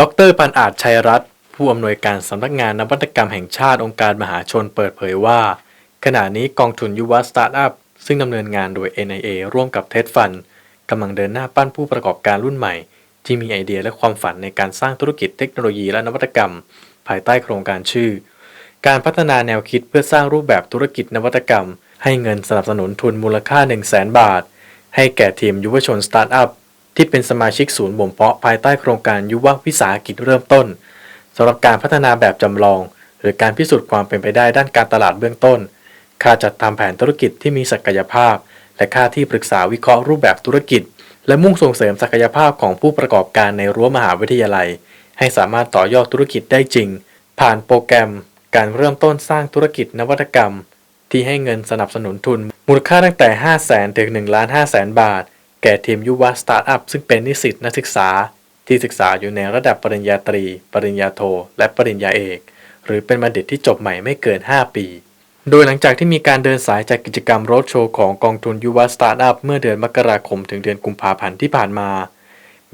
ดรปันอาจชัยรัตน์ผู้อำนวยการสำนักงานนวัตกรรมแห่งชาติองค์การมหาชนเปิดเผยว่า ขณะนี้กองทุนยุวสตาร์ทอัพซึ่งดำเนินงานโดย NIA ร่วมกับเท d ฟันกำลังเดินหน้าปั้นผู้ประกอบการรุ่นใหม่ ที่มีไอเดียและความฝันในการสร้างธุรกิจเทคโนโลยีและนวัตกรรม ภายใต้โครงการชื่อ การพัฒนาแนวคิดเพื่อสร้างรูปแบบธุรกิจนวัตกรรม ให้เงินสนับสนุนทุนมูลค่า 1 0 0 0 0แบาท ให้แก่ทีมยุวชนสตาร์ทอัพ ที่เป็นสมาชิกศูนย์บ่มเพาะภายใต้โครงการยุววิสาหกิจเริ่มต้นสำหรับการพัฒนาแบบจำลอง หรือการพิสูจน์ความเป็นไปได้ด้านการตลาดเบื้องต้น ค่าจัดทำแผนธุรกิจที่มีศักยภาพ และค่าที่ปรึกษาวิเคราะห์รูปแบบธุรกิจ และมุ่งส่งเสริมศักยภาพของผู้ประกอบการในรั้วมหาวิทยาลัย ให้สามารถต่อยอดธุรกิจได้จริง ผ่านโปรแกรม การเริ่มต้นสร้างธุรกิจนวัตกรรม ที่ให้เงินสนับสนุนทุน มูลค่าตั้งแต่ 5 0 0 0 0 0ถึง1ล้าน5แสนบาท แก่ทีมยุวสตาร์ทอัพซึ่งเป็นนิสิตนักศึกษาที่ศึกษาอยู่ในระดับปริญญาตรี ปริญญาโท และปริญญาเอก หรือเป็นบัณฑิตที่จบใหม่ไม่เกิน 5 ปี โดยหลังจากที่มีการเดินสายจากกิจกรรมโรดโชว์ของกองทุนยุวสตาร์ทอัพเมื่อเดือนมกราคมถึงเดือนกุมภาพันธ์ที่ผ่านมา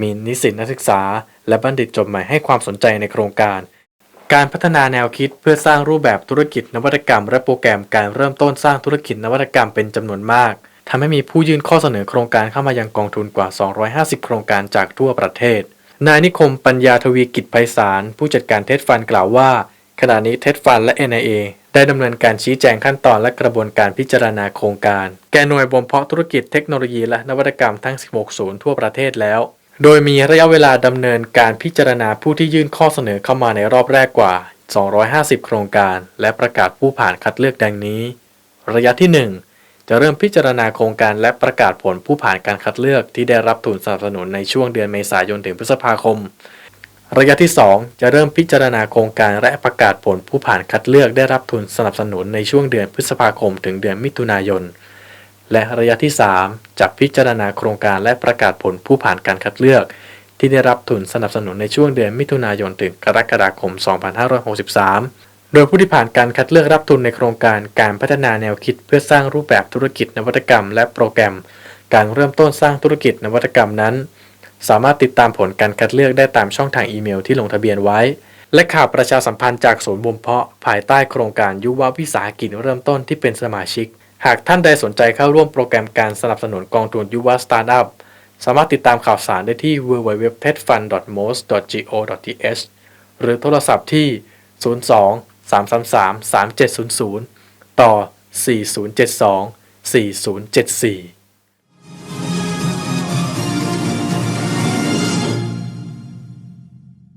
มีนิสิตนักศึกษา และบัณฑิตจบใหม่ให้ความสนใจในโครงการ การพัฒนาแนวคิดเพื่อสร้างรูปแบบธุรกิจนวัตกรรม และโปรแกรมการเริ่มต้นสร้างธุรกิจนวัตกรรมเป็นจำนวนมาก ทำให้มีผู้ยื่นข้อเสนอโครงการเข้ามายังกองทุนกว่า 250 โครงการจากทั่วประเทศ นายนิคมปัญญาทวีกิจไพศาลผู้จัดการเทสฟันกล่าวว่า ขณะนี้เทสฟันและ NIA ได้ดำเนินการชี้แจงขั้นตอนและกระบวนการพิจารณาโครงการ แก่หน่วยบ่มเพาะธุรกิจเทคโนโลยีและนวัตกรรมทั้ง 16 ศูนย์ทั่วประเทศแล้ว โดยมีระยะเวลาดำเนินการพิจารณาผู้ที่ยื่นข้อเสนอเข้ามาในรอบแรกกว่า 250 โครงการ และประกาศผู้ผ่านคัดเลือกดังนี้ ระยะที่ 1 จะเริ่มพิจารณาโครงการและประกาศผลผู้ผ่านการคัดเลือกที่ได้รับทุนสนับสนุนในช่วงเดือนเมษายนถึงพฤษภาคม ระยะที่ 2 จะเริ่มพิจารณาโครงการและประกาศผลผู้ผ่านคัดเลือกได้รับทุนสนับสนุนในช่วงเดือนพฤษภาคม ถึงเดือนมิถุนายน และระยะที่ 3 จะพิจารณาโครงการและประกาศผลผู้ผ่านการคัดเลือก ที่ได้รับทุนสนับสนุนในช่วงเดือนมิถุนายนถึงกรกฎาคม 2563 โดยผู้ที่ผ่านการคัดเลือกรับทุนในโครงการการพัฒนาแนวคิดเพื่อสร้างรูปแบบธุรกิจนวัตกรรม และโปรแกรม การเริ่มต้นสร้างธุรกิจนวัตกรรมนั้น สามารถติดตามผลการคัดเลือกได้ตามช่องทางอีเมลที่ลงทะเบียนไว้ และข่าวประชาสัมพันธ์จากศูนย์บ่มเพาะภายใต้โครงการยุววิสาหกิจเริ่มต้นที่เป็นสมาชิก หากท่านใดสนใจเข้าร่วมโปรแกรมการสนับสนุนกองทุนยุวสตาร์ทอัพสามารถติดตามข่าวสารได้ที่ www.tedfund.most.th หรือโทรศัพท์ที่ 02 333 3700 ต่อ 4072 4074